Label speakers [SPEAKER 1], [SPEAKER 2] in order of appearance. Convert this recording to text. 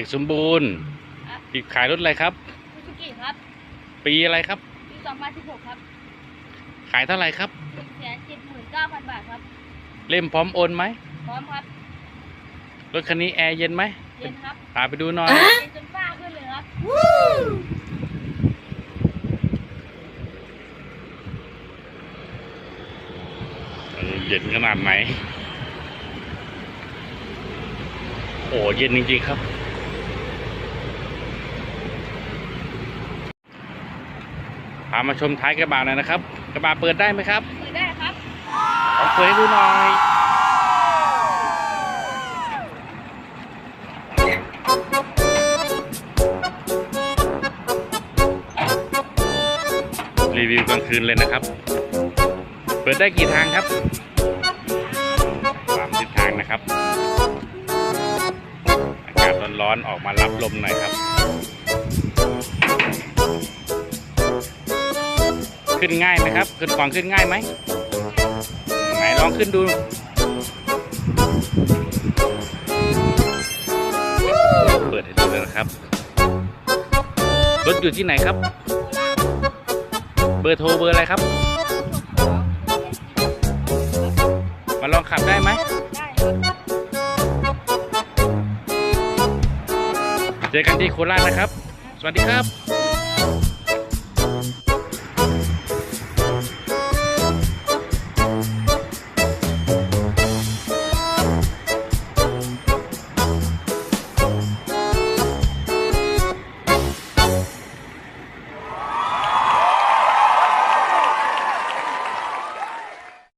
[SPEAKER 1] ด็กสมบูรณ์
[SPEAKER 2] ครับ
[SPEAKER 1] ปีขายรถอะไรครับ
[SPEAKER 2] ซูซูกิครับ
[SPEAKER 1] ปีอะไรครับ
[SPEAKER 2] ปี2016 ครับ
[SPEAKER 1] ขายเท่าไหร่ครับ
[SPEAKER 2] 179,000 บาทครับ
[SPEAKER 1] เล่มพร้อมโอนไหม
[SPEAKER 2] พร้อมครับ
[SPEAKER 1] รถคันนี้แอร์เย็นไหม
[SPEAKER 2] เย็นครับ
[SPEAKER 1] พาไปดูหน่อย
[SPEAKER 2] เย็นจนฝ้าขึ้นเลยครับ
[SPEAKER 1] เออเย็นขนาดไหน โอ้เย็นจริงๆครับ พามาชมท้ายกระบะหน่อยนะครับ กระบะเปิดได้ไหมครับ
[SPEAKER 2] เปิดได้ครับ
[SPEAKER 1] ลองเปิดให้ดูหน่อยรีวิวกลางคืนเลยนะครับ เปิดได้กี่ทางครับสามทิศทางนะครับ อากาศร้อนๆออกมารับลมหน่อยครับ ขึ้นง่ายไหมครับ ขึ้นกวางขึ้นง่ายไหมไหนลองขึ้นดูเปิดให้ดูเลยนะครับ รถอยู่ที่ไหนครับ เบอร์โทรเบอร์อะไรครับ มาลองขับได้ไหม
[SPEAKER 2] ได้ครับ
[SPEAKER 1] เจอกันที่โคราชนะครับ สวัสดีครับ